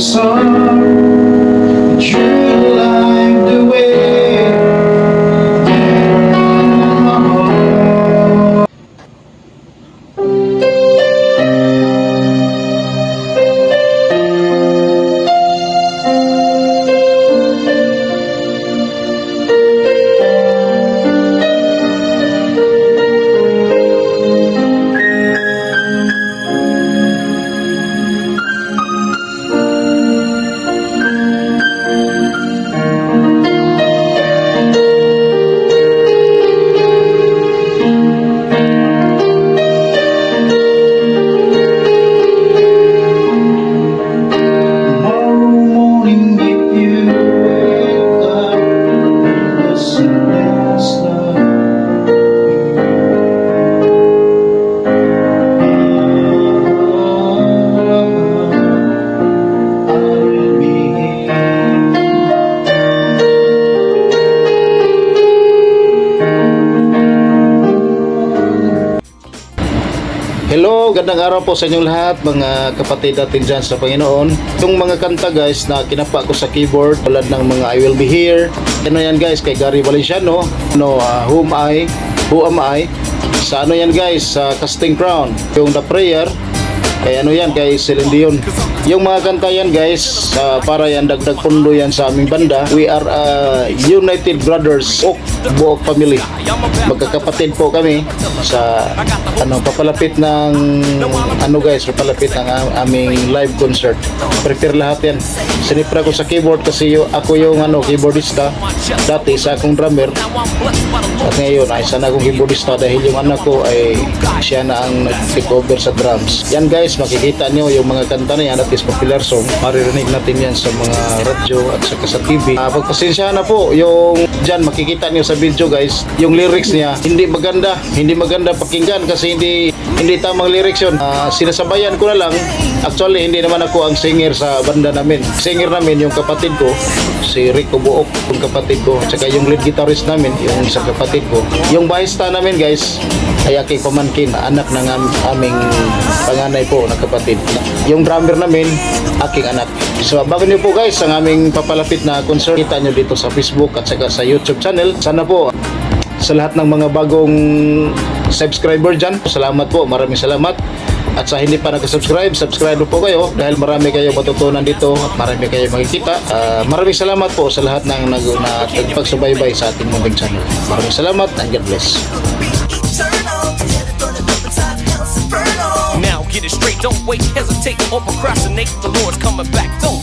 sun. Hello, gandang araw po sa inyong lahat mga kapatid natin dyan sa Panginoon. Itong mga kanta guys na kinapa ko sa keyboard tulad ng mga I Will Be Here. Ano yan guys kay Gary Valenciano. No, uh, Whom I, Who Am I. Sa ano yan guys, sa Casting Crown. Yung The Prayer, kay ano yan, kay Celine Dion. Yung mga kanta yan guys, ah, para yan dagdag pundo yan sa aming banda. We are ah, United Brothers Buok, Buok Family. Magkakapatid po kami sa ano papalapit ng ano guys, papalapit ng am- aming live concert. Prepare lahat yan. Sinipra ko sa keyboard kasi yo, ako yung ano keyboardista dati sa akong drummer at ngayon ay sana akong keyboardista dahil yung anak ko ay siya na ang nag-take over sa drums. Yan guys, makikita nyo yung mga kanta na yan at is popular song. Maririnig natin yan sa mga radyo at saka sa TV. Uh, pagpasensya na po, yung dyan makikita nyo sa video guys, yung lyrics niya hindi maganda, hindi maganda pakinggan kasi hindi hindi tamang lyrics yun. Ah, sinasabayan ko na lang, actually hindi naman ako ang singer sa banda namin. Singer namin yung kapatid ko, si Rico Buok, yung kapatid ko, at saka yung lead guitarist namin, yung sa kapatid ko. Yung bahista namin guys, ay aking pamangkin, anak ng am- aming panganay po na kapatid. Yung drummer namin, aking anak. So bago niyo po guys, ang aming papalapit na concert, kita nyo dito sa Facebook at saka sa YouTube channel. Sana po sa lahat ng mga bagong subscriber dyan. Salamat po, maraming salamat. At sa hindi pa nag-subscribe, subscribe po kayo dahil marami kayo matutunan dito at marami kayo makikita. Ah, maraming salamat po sa lahat ng nag na nagpagsubaybay sa ating munting channel. Maraming salamat and God bless. Now get it straight, don't wait, hesitate, or procrastinate. The Lord's coming back. Don't